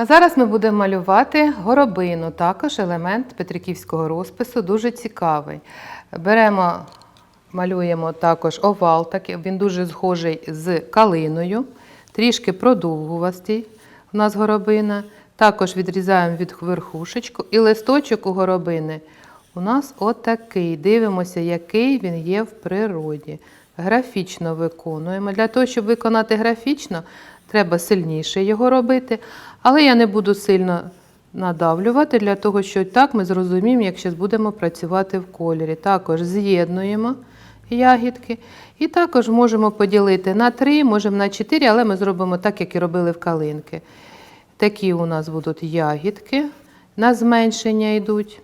А зараз ми будемо малювати горобину, також елемент петриківського розпису, дуже цікавий. Беремо, малюємо також овал, він дуже схожий з калиною, трішки продовгувастий у нас горобина. Також відрізаємо від верхушечку і листочок у горобини у нас отакий. Дивимося, який він є в природі. Графічно виконуємо. Для того, щоб виконати графічно, треба сильніше його робити. Але я не буду сильно надавлювати, для того, що так ми зрозуміємо, як зараз будемо працювати в кольорі. Також з'єднуємо ягідки. І також можемо поділити на три, можемо на чотири, але ми зробимо так, як і робили в калинки. Такі у нас будуть ягідки, на зменшення йдуть.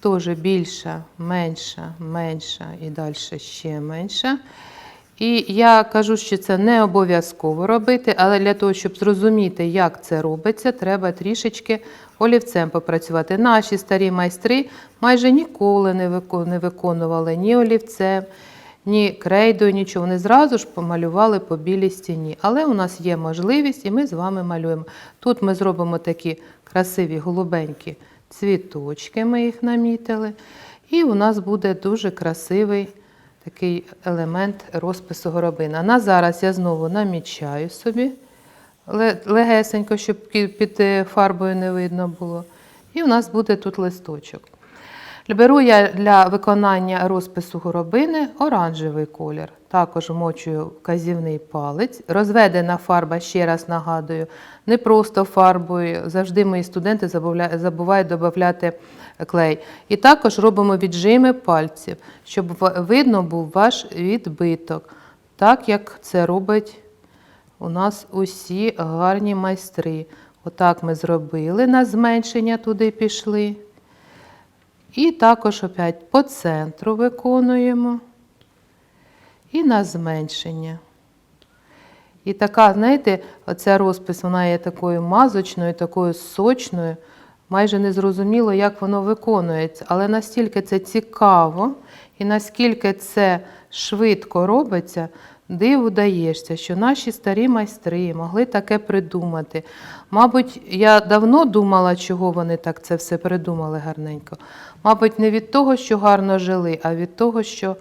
Теж більша, менша, менша і далі ще менша. І я кажу, що це не обов'язково робити, але для того, щоб зрозуміти, як це робиться, треба трішечки олівцем попрацювати. Наші старі майстри майже ніколи не виконували ні олівцем, ні крейдою, нічого. Вони зразу ж помалювали по білій стіні. Але у нас є можливість, і ми з вами малюємо. Тут ми зробимо такі красиві голубенькі цвіточки, ми їх намітили. І у нас буде дуже красивий такий елемент розпису горобина. На зараз я знову намічаю собі легесенько, щоб під е, фарбою не видно було. І у нас буде тут листочок. Беру я для виконання розпису горобини оранжевий колір. Також вмочую вказівний палець. Розведена фарба, ще раз нагадую, не просто фарбою. Завжди мої студенти забувають додати клей. І також робимо віджими пальців, щоб видно був ваш відбиток, так як це робить у нас усі гарні майстри. Отак ми зробили, на зменшення туди пішли. І також опять по центру виконуємо. І на зменшення. І така, знаєте, оця розпис, вона є такою мазочною, такою сочною. Майже не зрозуміло, як воно виконується. Але настільки це цікаво і наскільки це швидко робиться, диву даєшся, що наші старі майстри могли таке придумати. Мабуть, я давно думала, чого вони так це все придумали гарненько. Мабуть, не від того, що гарно жили, а від того, що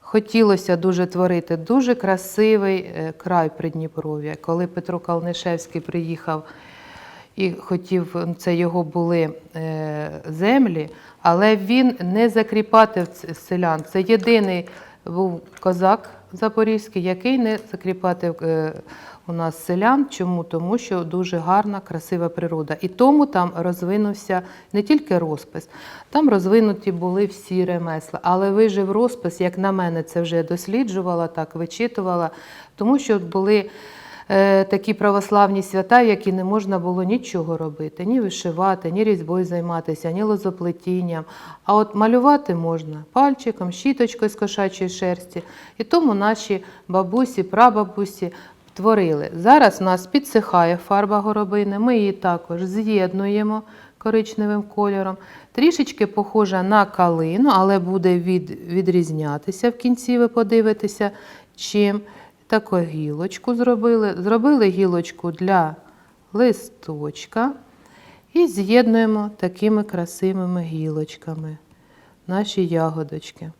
хотілося дуже творити. Дуже красивий е, край Придніпров'я. Коли Петро Калнишевський приїхав і хотів, це його були е, землі, але він не закріпатив селян. Це єдиний був козак запорізький, який не закріпатив е, у нас селян. Чому? Тому що дуже гарна, красива природа. І тому там розвинувся не тільки розпис, там розвинуті були всі ремесла. Але вижив розпис, як на мене, це вже досліджувала, так вичитувала, тому що були такі православні свята, які не можна було нічого робити, ні вишивати, ні різьбою займатися, ні лозоплетінням. А от малювати можна пальчиком, щіточкою з кошачої шерсті. І тому наші бабусі, прабабусі творили. Зараз нас підсихає фарба горобини, ми її також з'єднуємо коричневим кольором. Трішечки похожа на калину, але буде від, відрізнятися в кінці, ви подивитеся, чим. Таку гілочку зробили. Зробили гілочку для листочка і з'єднуємо такими красивими гілочками наші ягодочки.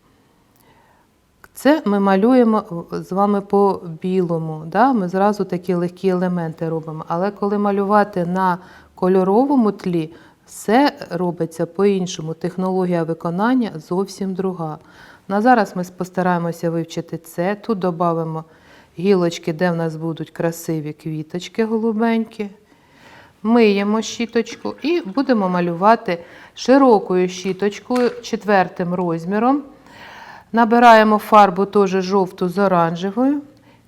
Це ми малюємо з вами по білому. Да? Ми зразу такі легкі елементи робимо. Але коли малювати на кольоровому тлі, все робиться по-іншому. Технологія виконання зовсім друга. На зараз ми постараємося вивчити це. Тут додамо гілочки, де в нас будуть красиві квіточки голубенькі. Миємо щіточку і будемо малювати широкою щіточкою четвертим розміром. Набираємо фарбу теж жовту з оранжевою.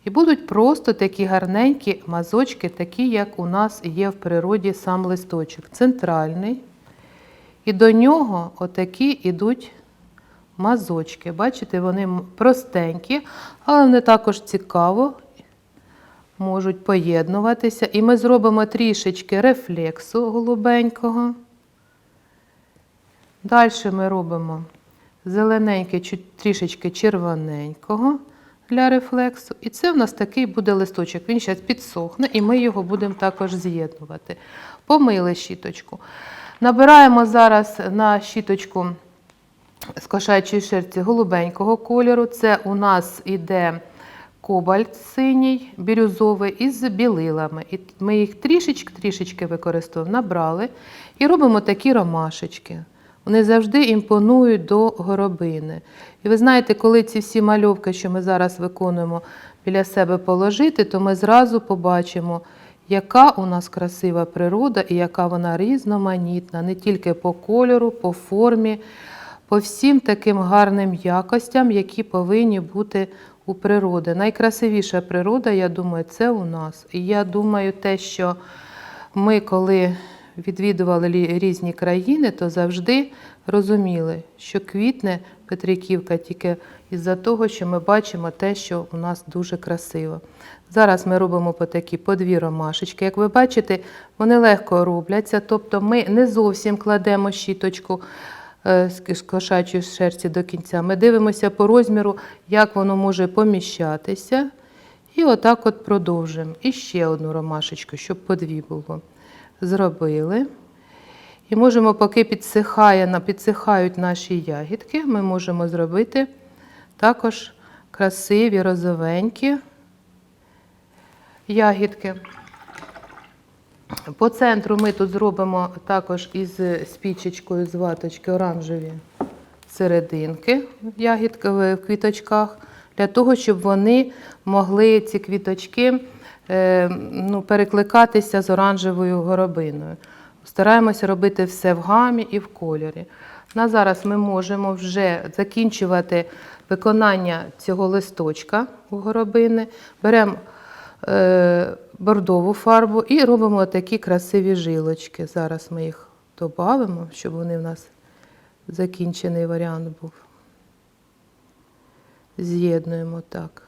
І будуть просто такі гарненькі мазочки, такі, як у нас є в природі сам листочок. Центральний. І до нього отакі йдуть мазочки. Бачите, вони простенькі, але вони також цікаво можуть поєднуватися. І ми зробимо трішечки рефлексу голубенького. Далі ми робимо зелененьке, трішечки червоненького, для рефлексу. І це в нас такий буде листочок. Він зараз підсохне, і ми його будемо також з'єднувати. Помили щіточку. Набираємо зараз на щіточку з кошачої шерсті голубенького кольору. Це у нас іде кобальт синій, бірюзовий із білилами. І ми їх трішечки-трішечки використовуємо, набрали і робимо такі ромашечки. Вони завжди імпонують до горобини. І ви знаєте, коли ці всі мальовки, що ми зараз виконуємо, біля себе положити, то ми зразу побачимо, яка у нас красива природа і яка вона різноманітна, не тільки по кольору, по формі, по всім таким гарним якостям, які повинні бути у природи. Найкрасивіша природа, я думаю, це у нас. І я думаю, те, що ми, коли відвідували різні країни, то завжди розуміли, що квітне Петриківка тільки із-за того, що ми бачимо те, що у нас дуже красиво. Зараз ми робимо по такі по дві ромашечки. Як ви бачите, вони легко робляться, тобто ми не зовсім кладемо щіточку з з кошачої шерсті до кінця. Ми дивимося по розміру, як воно може поміщатися. І отак от продовжуємо. І ще одну ромашечку, щоб по дві було. Зробили. І можемо, поки підсихає, підсихають наші ягідки, ми можемо зробити також красиві, розовенькі ягідки. По центру ми тут зробимо також із спічечкою з ваточки оранжеві серединки ягідки в квіточках, для того, щоб вони могли ці квіточки е, ну, перекликатися з оранжевою горобиною. Стараємося робити все в гамі і в кольорі. На зараз ми можемо вже закінчувати виконання цього листочка у горобини. Беремо бордову фарбу і робимо такі красиві жилочки. Зараз ми їх додамо, щоб вони в нас закінчений варіант був. З'єднуємо так.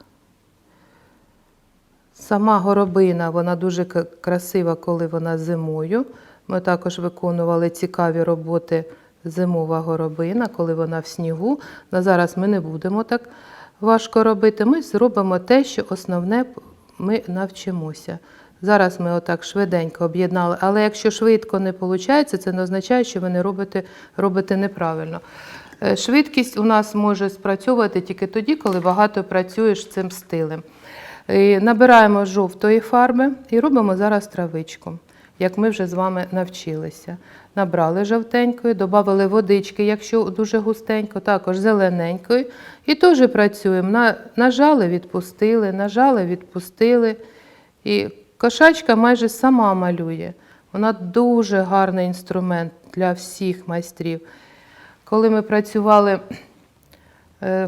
Сама горобина, вона дуже красива, коли вона зимою. Ми також виконували цікаві роботи зимова горобина, коли вона в снігу. На зараз ми не будемо так важко робити. Ми зробимо те, що основне ми навчимося. Зараз ми отак швиденько об'єднали, але якщо швидко не виходить, це не означає, що ви не робите, робите неправильно. Е, Швидкість у нас може спрацьовувати тільки тоді, коли багато працюєш цим стилем. І Набираємо жовтої фарби і робимо зараз травичку, як ми вже з вами навчилися. Набрали жовтенької, додали водички, якщо дуже густенько, також зелененької. І теж працюємо. На- Нажали, відпустили, нажали, відпустили. І кошачка майже сама малює. Вона дуже гарний інструмент для всіх майстрів. Коли ми працювали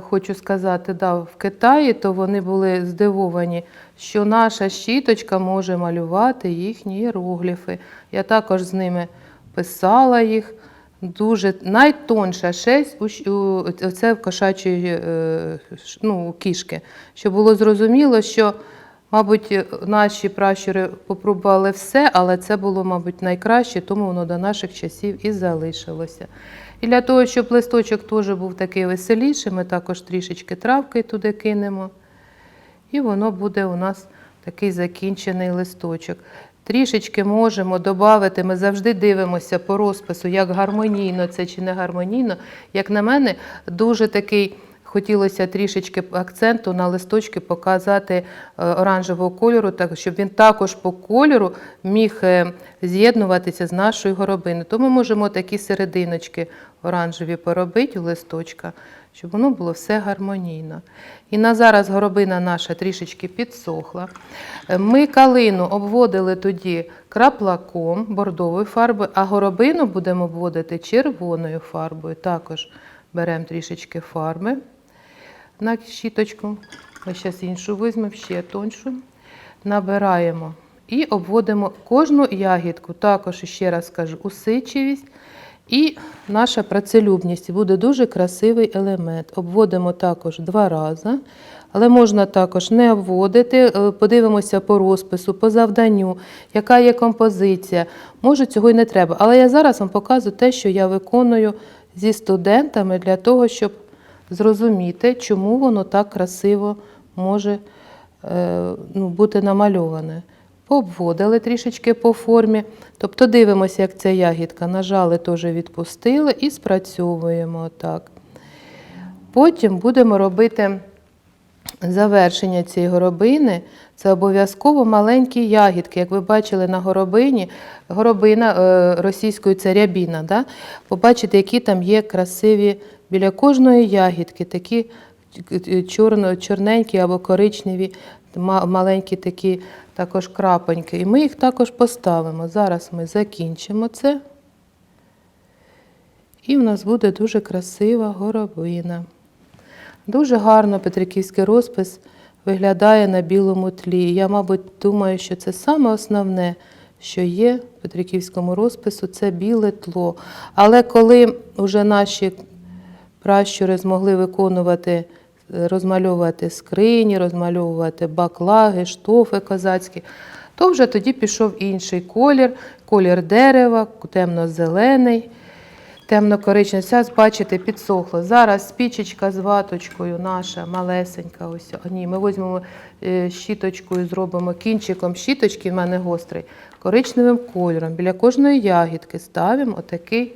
Хочу сказати, да, в Китаї, то вони були здивовані, що наша щіточка може малювати їхні іерогліфи. Я також з ними писала їх. Дуже найтонша шесть це в кошачої е, ну, кішки. Щоб було зрозуміло, що, мабуть, наші пращури попробували все, але це було, мабуть, найкраще, тому воно до наших часів і залишилося. І для того, щоб листочок теж був такий веселіший, ми також трішечки травки туди кинемо. І воно буде у нас такий закінчений листочок. Трішечки можемо додати, ми завжди дивимося по розпису, як гармонійно це чи не гармонійно. Як на мене, дуже такий хотілося трішечки акценту на листочки показати е, оранжевого кольору, так, щоб він також по кольору міг е, з'єднуватися з нашою горобиною. Тому можемо такі серединочки оранжеві поробити у листочка, щоб воно було все гармонійно. І на зараз горобина наша трішечки підсохла. Е, Ми калину обводили тоді краплаком, бордовою фарбою, а горобину будемо обводити червоною фарбою. Також беремо трішечки фарби на щіточку. Ми зараз іншу візьмемо, ще тоншу. Набираємо і обводимо кожну ягідку. Також ще раз кажу, усичивість і наша працелюбність. Буде дуже красивий елемент. Обводимо також два рази, але можна також не обводити. Е, Подивимося по розпису, по завданню, яка є композиція. Може, цього й не треба. Але я зараз вам показую те, що я виконую зі студентами для того, щоб зрозуміти, чому воно так красиво може е, ну, бути намальоване. Пообводили трішечки по формі. Тобто дивимося, як ця ягідка. Нажали, теж відпустили і спрацьовуємо отак. Потім будемо робити завершення цієї горобини. Це обов'язково маленькі ягідки. Як ви бачили на горобині, горобина е, російською це рябіна. Да? Побачите, які там є красиві біля кожної ягідки, такі чорно, чорненькі або коричневі, маленькі такі також крапоньки. І ми їх також поставимо. Зараз ми закінчимо це. І в нас буде дуже красива горобина. Дуже гарно Петриківський розпис виглядає на білому тлі. Я, мабуть, думаю, що це саме основне, що є в Петриківському розпису, це біле тло. Але коли вже наші пращури змогли виконувати, е, розмальовувати скрині, розмальовувати баклаги, штофи козацькі, то вже тоді пішов інший колір, колір дерева, темно-зелений темно-коричневий. Зараз, бачите, підсохло. Зараз спічечка з ваточкою наша малесенька. Ось ні, ми візьмемо е, щіточкою, зробимо кінчиком щіточки, в мене гострий, коричневим кольором. Біля кожної ягідки ставимо отакі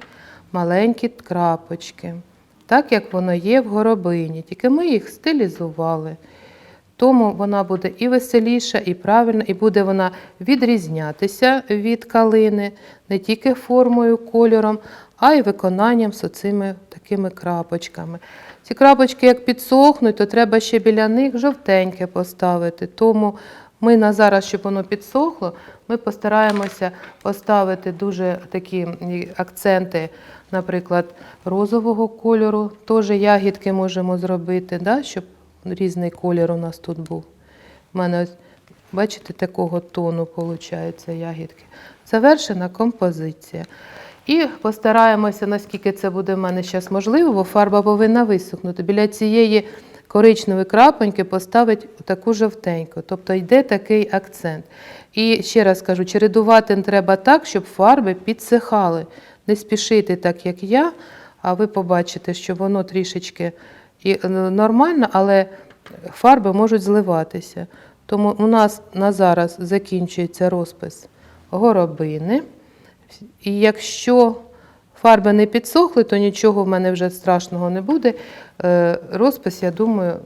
маленькі крапочки. Так як воно є в горобині, тільки ми їх стилізували. Тому вона буде і веселіша, і правильна, і буде вона відрізнятися від калини не тільки формою, кольором, а й виконанням з оцими такими крапочками. Ці крапочки, як підсохнуть, то треба ще біля них жовтеньке поставити. Тому ми на зараз, щоб воно підсохло, ми постараємося поставити дуже такі акценти, наприклад, розового кольору. Теж ягідки можемо зробити, да, щоб різний колір у нас тут був. У мене ось, бачите, такого тону виходить ягідки. Завершена композиція. І постараємося, наскільки це буде в мене зараз можливо, бо фарба повинна висохнути. Біля цієї коричневої крапоньки поставити таку жовтеньку. Тобто йде такий акцент. І ще раз кажу, чередувати треба так, щоб фарби підсихали. Не спішити так, як я, а ви побачите, що воно трішечки і е, нормально, але фарби можуть зливатися. Тому у нас на зараз закінчується розпис горобини. І якщо фарби не підсохли, то нічого в мене вже страшного не буде. Е, Розпис, я думаю,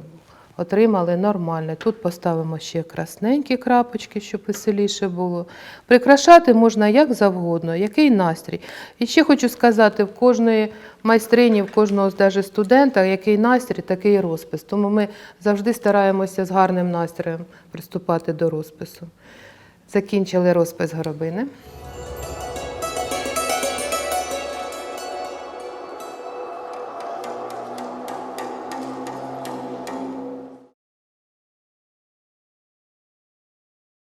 отримали нормально. Тут поставимо ще красненькі крапочки, щоб веселіше було. Прикрашати можна як завгодно, який настрій. І ще хочу сказати, в кожної майстрині, в кожного навіть студента, який настрій, такий розпис. Тому ми завжди стараємося з гарним настроєм приступати до розпису. Закінчили розпис горобини.